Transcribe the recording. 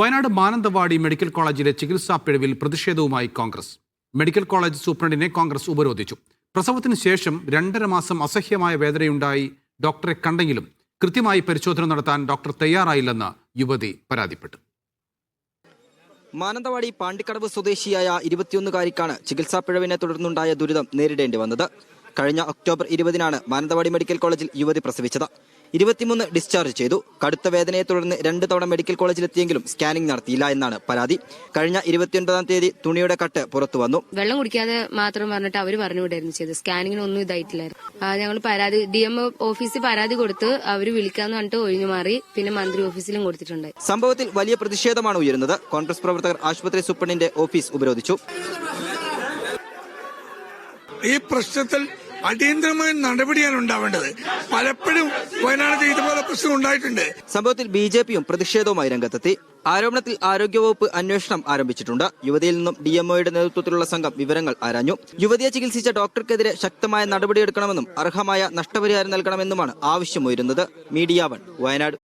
Wayanad Mananthavady medical കോളേജിലെ ചികിത്സാ പിഴവിൽ പ്രതിഷേധവുമായി കോൺഗ്രസ്. മെഡിക്കൽ കോളേജ് സൂപ്രണ്ടിനെ കോൺഗ്രസ് ഉപരോധിച്ചു. പ്രസവത്തിന് ശേഷം രണ്ടര മാസം അസഹ്യമായ വേദനയുണ്ടായി ഡോക്ടറെ കണ്ടെങ്കിലും കൃത്യമായി പരിശോധന നടത്താൻ ഡോക്ടർ തയ്യാറായില്ലെന്ന് യുവതി പരാതിപ്പെട്ടു. മാനന്തവാടി പാണ്ടിക്കടവ് സ്വദേശിയായ ഇരുപത്തിയൊന്നുകാരിക്കാണ് ചികിത്സാ പിഴവിനെ തുടർന്നുണ്ടായ ദുരിതം നേരിടേണ്ടി വന്നത് കഴിഞ്ഞ ഒക്ടോബർ ഇരുപതിനാണ് മാനന്തവാടി മെഡിക്കൽ കോളേജിൽ യുവതി പ്രസവിച്ചത്. ഇരുപത്തിമൂന്ന് ഡിസ്ചാർജ് ചെയ്തു. കടുത്ത വേദനയെ തുടർന്ന് രണ്ട് തവണ മെഡിക്കൽ കോളേജിലെത്തിയെങ്കിലും സ്കാനിംഗ് നടത്തിയില്ല എന്നാണ് പരാതി. കഴിഞ്ഞ ഇരുപത്തിയൊൻപതാം തീയതി തുണിയുടെ കട്ട് പുറത്തു വന്നു. വെള്ളം കുടിക്കാതെ മാത്രം പറഞ്ഞിട്ട് അവർ പറഞ്ഞു വിടായിരുന്നു ചെയ്തത്. സ്കാനിങ്ങിന് ഒന്നും ഇതായിട്ടില്ലായിരുന്നു. ഞങ്ങൾ പരാതി ഡി എം ഓഫീസിൽ പരാതി കൊടുത്ത് അവർ വിളിക്കാന്ന് പറഞ്ഞിട്ട് ഒഴിഞ്ഞു മാറി. പിന്നെ മന്ത്രി ഓഫീസിലും കൊടുത്തിട്ടുണ്ട്. സംഭവത്തിൽ വലിയ പ്രതിഷേധമാണ് ഉയരുന്നത്. കോൺഗ്രസ് പ്രവർത്തകർ ആശുപത്രി സൂപ്രണ്ടിന്റെ ഓഫീസ് ഉപരോധിച്ചു. ഈ പ്രശ്നത്തിൽ അടിയന്തരമായ നടപടിയാണ് ഉണ്ടാവേണ്ടത്. പലപ്പോഴും വയനാട് ഇതുപോലെ പ്രശ്നം ഉണ്ടായിട്ടുണ്ട്. സംഭവത്തിൽ ബി ജെ പിയും പ്രതിഷേധവുമായി രംഗത്തെത്തി. ആരോപണത്തിൽ ആരോഗ്യവകുപ്പ് അന്വേഷണം ആരംഭിച്ചിട്ടുണ്ട്. യുവതിയിൽ നിന്നും ഡി എംഒയുടെ നേതൃത്വത്തിലുള്ള സംഘം വിവരങ്ങൾ ആരാഞ്ഞു. യുവതിയെ ചികിത്സിച്ച ഡോക്ടർക്കെതിരെ ശക്തമായ നടപടിയെടുക്കണമെന്നും അർഹമായ നഷ്ടപരിഹാരം നൽകണമെന്നുമാണ് ആവശ്യമുയരുന്നത് മീഡിയ വൺ വയനാട്.